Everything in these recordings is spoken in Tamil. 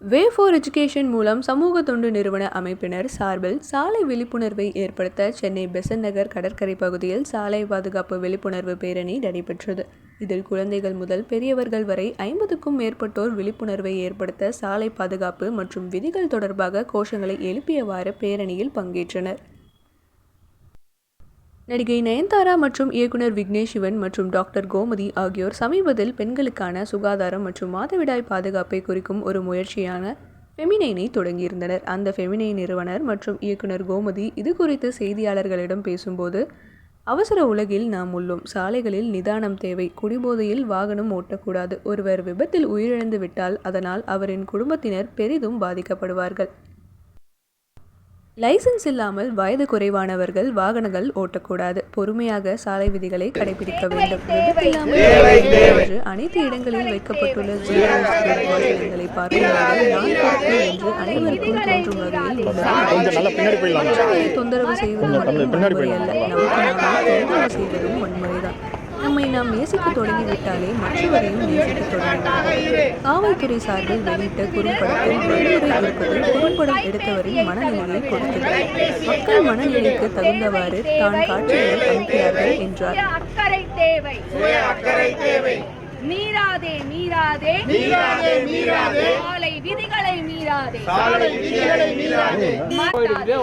வே ஃபார் எஜுகேஷன் மூலம் சமூக தொண்டு நிறுவன அமைப்பினர் சார்பில் சாலை விழிப்புணர்வை ஏற்படுத்த சென்னை பெசன் நகர் கடற்கரை பகுதியில் சாலை பாதுகாப்பு விழிப்புணர்வு பேரணி நடைபெற்றது. இதில் குழந்தைகள் முதல் பெரியவர்கள் வரை ஐம்பதுக்கும் மேற்பட்டோர் விழிப்புணர்வை ஏற்படுத்த சாலை பாதுகாப்பு மற்றும் விதிகள் தொடர்பாக கோஷங்களை எழுப்பியவாறு பேரணியில் பங்கேற்றனர். நடிகை நயன்தாரா மற்றும் இயக்குனர் விக்னேஷ் சிவன் மற்றும் டாக்டர் கோமதி ஆகியோர் சமீபத்தில் பெண்களுக்கான சுகாதாரம் மற்றும் மாதவிடாய் பாதுகாப்பை குறிக்கும் ஒரு முயற்சியான ஃபெமினைனை தொடங்கியிருந்தனர். அந்த ஃபெமினை நிறுவனர் மற்றும் இயக்குனர் கோமதி இது குறித்து செய்தியாளர்களிடம் பேசும்போது அவசர உலகில் நாம் உள்ளோம். சாலைகளில் நிதானம் தேவை. குடிபோதையில் வாகனம் ஓட்டக்கூடாது. ஒருவர் விபத்தில் உயிரிழந்து விட்டால் அதனால் அவரின் குடும்பத்தினர் பெரிதும் பாதிக்கப்படுவார்கள். லைசென்ஸ் இல்லாமல் வயது குறைவானவர்கள் வாகனங்கள் ஓட்டக்கூடாது. பொறுமையாக சாலை விதிகளை கடைபிடிக்க வேண்டும். என்று அனைத்து இடங்களில் வைக்கப்பட்டுள்ள ஜீரோ வாசகங்களை பார்க்கும்போது நான் பொறுப்பு என்று அனைவருக்கும் தோன்றும் வகையில் தொந்தரவு செய்வது மட்டும் வன்முறை அல்ல நமக்கு நாமே தொந்தரவு செய்வதும் வன்முறைதான். நம்மை நாம் நேசிக்க தொடங்கிவிட்டாலே மற்றவரையும் நேசிக்க தொடங்கிவிடும் காவல்துறை சார்பில் வெளியிட்ட குறும்படத்தில் வன்முறை இருப்பது குறும்படம் எடுத்தவரின் மனநிலையை கொடுத்தது மக்கள் மனநிலைக்கு தகுந்தவாறு தான் காட்சிகளை அனுப்பினார்கள் என்றார். மீறாதே மீறாதே. மீறாதே மீறாதே. சாலை விதிகளை மீறாதே. சாலை விதிகளை மீறாதே. மாட்டாதே.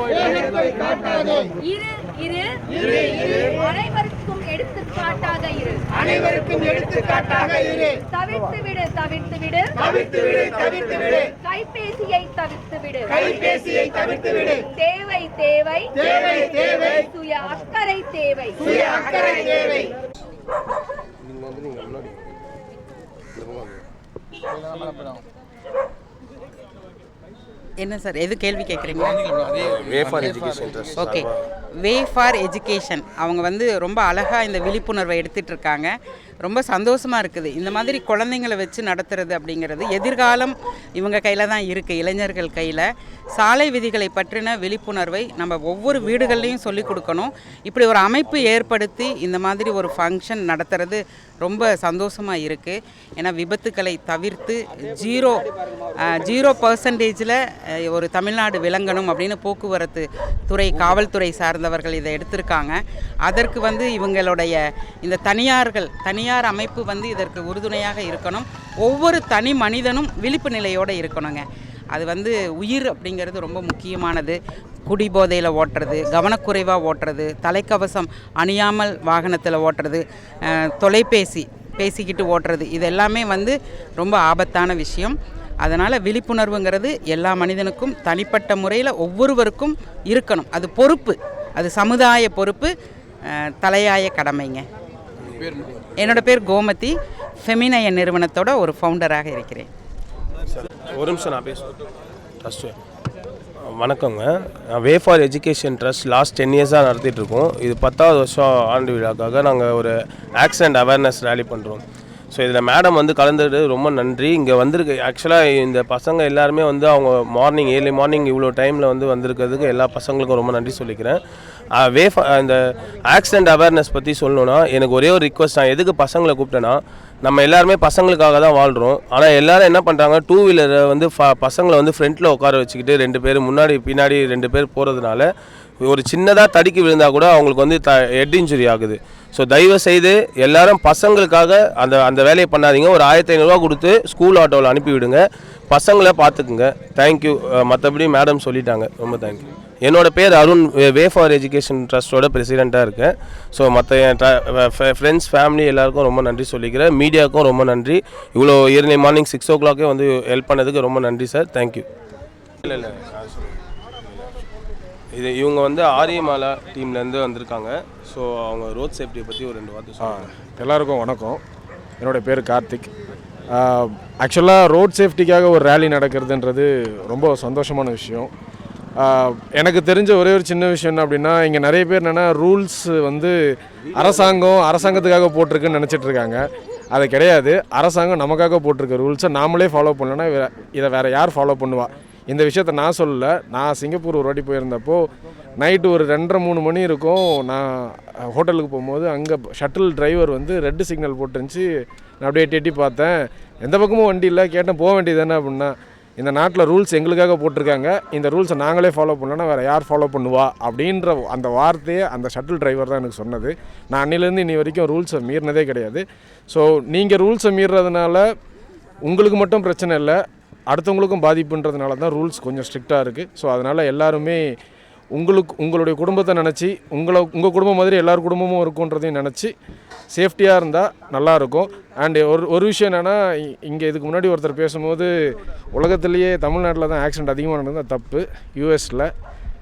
இரு இரு. இரு இரு. அனைவருக்கும் எடுத்துக்காட்டாக இரு. அனைவருக்கும் எடுத்துக்காட்டாக இரு. தவிர்த்து விடு தவிர்த்து விடு. தவிர்த்து விடு தவிர்த்து விடு. கைபேசியை தவிர்த்து விடு. கைபேசியை தவிர்த்து விடு. தேவை தேவை. தேவை தேவை. சுய அக்கறை தேவை. சுய அக்கறை தேவை. என்ன சார் எது கேள்வி கேட்குறீங்க? Way for education okay way for education அவங்க வந்து ரொம்ப அழகாக இந்த விழிப்புணர்வை எடுத்துட்டு இருக்காங்க. ரொம்ப சந்தோஷமாக இருக்குது. இந்த மாதிரி குழந்தைங்களை வச்சு நடத்துறது அப்படிங்கிறது எதிர்காலம் இவங்க கையில் தான் இருக்குது இளைஞர்கள் கையில். சாலை விதிகளை பற்றின விழிப்புணர்வை நம்ம ஒவ்வொரு வீடுகள்லையும் சொல்லிக் கொடுக்கணும். இப்படி ஒரு அமைப்பு ஏற்படுத்தி இந்த மாதிரி ஒரு ஃபங்க்ஷன் நடத்துறது ரொம்ப சந்தோஷமாக இருக்குது ஏன்னா விபத்துக்களை தவிர்த்து ஜீரோ ஜீரோ பர்சன்டேஜில் ஒரு தமிழ்நாடு விளங்கணும் அப்படின்னு போக்குவரத்து துறை காவல்துறை சார்ந்தவர்கள் இதை எடுத்திருக்காங்க. அதற்கு வந்து இவங்களுடைய இந்த தனியார்கள் தனி தனியார் அமைப்பு வந்து இதற்கு உறுதுணையாக இருக்கணும். ஒவ்வொரு தனி மனிதனும் விழிப்பு நிலையோடு இருக்கணுங்க. அது வந்து உயிர் அப்படிங்கிறது ரொம்ப முக்கியமானது. குடிபோதையில் ஓட்டுறது கவனக்குறைவாக ஓட்டுறது தலைக்கவசம் அணியாமல் வாகனத்தில் ஓட்டுறது தொலைபேசி பேசிக்கிட்டு ஓட்டுறது இது எல்லாமே வந்து ரொம்ப ஆபத்தான விஷயம். அதனால் விழிப்புணர்வுங்கிறது எல்லா மனிதனுக்கும் தனிப்பட்ட முறையில் ஒவ்வொருவருக்கும் இருக்கணும். அது பொறுப்பு. அது சமுதாய பொறுப்பு தலையாய கடமைங்க. என்னோட பேர் கோமதி. ஃபெமினய நிறுவனத்தோட ஒரு ஃபவுண்டராக இருக்கிறேன். ஒரு நிமிஷம் நான் பேசுவேன் வணக்கங்க. நான் way for education trust last ten இயர்ஸாக நடத்திட்டுருக்கோம் இது பத்தாவது வருஷம் ஆண்டு விழாக்காக நாங்கள் ஒரு ஆக்சிடென்ட் அவேர்னஸ் ரேலி பண்ணுறோம் ஸோ இதில் மேடம் வந்து கலந்துட்டு ரொம்ப நன்றி. இங்கே வந்திருக்கு ஆக்சுவலாக இந்த பசங்க எல்லாருமே வந்து அவங்க மார்னிங் ஏர்லி மார்னிங் இவ்வளோ டைமில் வந்து வந்திருக்கிறதுக்கு எல்லா பசங்களுக்கும் ரொம்ப நன்றி சொல்லிக்கிறேன். வே இந்த ஆக்சிடென்ட் அவேர்னஸ் பற்றி சொல்லணுன்னா எனக்கு ஒரே ஒரு ரிக்வஸ்ட் நான் எதுக்கு பசங்களை கூப்பிட்டேன்னா நம்ம எல்லாருமே பசங்களுக்காக தான் வாழ்கிறோம் ஆனால் எல்லோரும் என்ன பண்ணுறாங்க டூ வீலரை வந்து ஃப பசங்களை வந்து ஃப்ரண்ட்டில் உட்கார வச்சுக்கிட்டு ரெண்டு பேர் முன்னாடி பின்னாடி ரெண்டு பேர் போகிறதுனால ஒரு சின்னதாக தடுக்கி விழுந்தால் கூட அவங்களுக்கு வந்து த ஹெட் இன்ஜுரி ஆகுது. ஸோ தயவு செய்து எல்லாரும் பசங்களுக்காக அந்த அந்த வேலையை பண்ணாதீங்க. ஒரு ஆயிரத்தி ஐநூறுரூவா கொடுத்து ஸ்கூல் ஆட்டோவில் அனுப்பிவிடுங்க. பசங்களை பார்த்துக்குங்க. தேங்க்யூ மற்றபடி மேடம் சொல்லிட்டாங்க. ரொம்ப தேங்க்யூ என்னோட பேர் அருண். வே ஃபார் எஜுகேஷன் ட்ரஸ்ட்டோட பிரசிடெண்ட்டாக இருக்கேன். ஸோ மற்ற என் ஃப்ரெண்ட்ஸ் ஃபேமிலி எல்லாருக்கும் ரொம்ப நன்றி சொல்லிக்கிறேன். மீடியாவுக்கும் ரொம்ப நன்றி. இவ்வளோ இயர்லி மார்னிங் சிக்ஸ் ஓ கிளாக்கே வந்து ஹெல்ப் பண்ணதுக்கு ரொம்ப நன்றி சார் தேங்க்யூ இல்லை இல்லை. இது இவங்க வந்து ஆரியமாலா டீம்லேருந்து வந்திருக்காங்க. ஸோ அவங்க ரோட் சேஃப்டியை பற்றி ஒரு ரெண்டு வார்த்தை சொல்லுவாங்க எல்லாருக்கும் வணக்கம். என்னோட பேர் கார்த்திக். ஆக்சுவலாக ரோட் சேஃப்டிக்காக ஒரு ரேலி நடக்கிறதுன்றது ரொம்ப சந்தோஷமான விஷயம். எனக்கு தெரிஞ்ச ஒரே ஒரு சின்ன விஷயம் என்ன அப்படின்னா இங்கே நிறைய பேர் என்னென்னா ரூல்ஸ் வந்து அரசாங்கம் அரசாங்கத்துக்காக போட்டிருக்குன்னு நினச்சிட்டு இருக்காங்க. அது கிடையாது. அரசாங்கம் நமக்காக போட்டிருக்க ரூல்ஸை நாமளே ஃபாலோ பண்ணலன்னா இதை வேறு யார் ஃபாலோ பண்ணுவா? இந்த விஷயத்த நான் சொல்லல. நான் சிங்கப்பூர் ஒரு வாட்டி போயிருந்தப்போ நைட்டு ஒரு ரெண்டரை மூணு மணி இருக்கும். நான் ஹோட்டலுக்கு போகும்போது அங்கே ஷட்டில் டிரைவர் வந்து ரெட்டு சிக்னல் போட்டுருந்துச்சு. நான் அப்படியே எட்டி எட்டி பார்த்தேன். எந்த பக்கமும் வண்டி இல்லை. கேட்டேன் போக வேண்டியது தானே? அப்படின்னா இந்த நாட்டில் ரூல்ஸ் எங்களுக்காக போட்டிருக்காங்க. இந்த ரூல்ஸை நாங்களே ஃபாலோ பண்ணலன்னா வேறு யார் ஃபாலோ பண்ணுவா? அப்படின்ற அந்த வார்த்தையை அந்த ஷட்டில் டிரைவர் தான் எனக்கு சொன்னது. நான் அன்னிலேருந்து இனி வரைக்கும் ரூல்ஸை மீறினதே கிடையாது. ஸோ நீங்கள் ரூல்ஸை மீறுறதுனால உங்களுக்கு மட்டும் பிரச்சனை இல்லை. அடுத்தவங்களுக்கும் பாதிப்புன்றதுனால தான் ரூல்ஸ் கொஞ்சம் ஸ்ட்ரிக்டாக இருக்குது ஸோ அதனால் எல்லாருமே உங்களுக்கு உங்களுடைய குடும்பத்தை நினச்சி உங்களை உங்கள் குடும்பம் மாதிரி எல்லார் குடும்பமும் இருக்குன்றதையும் நினச்சி சேஃப்டியாக இருந்தால் நல்லாயிருக்கும் அண்டு ஒரு ஒரு விஷயம் என்னென்னா இங்கே இதுக்கு முன்னாடி ஒருத்தர் பேசும்போது உலகத்துலேயே தமிழ்நாட்டில் தான் ஆக்சிடென்ட் அதிகமாக நடந்தது தப்பு. யூஎஸில்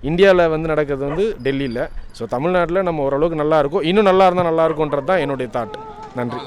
இந்தியாவில் வந்து நடக்கிறது வந்து டெல்லியில். ஸோ தமிழ்நாட்டில் நம்ம ஓரளவுக்கு நல்லாயிருக்கும் இன்னும் நல்லா இருந்தால் நல்லா தான் என்னுடைய தாட் நன்றி.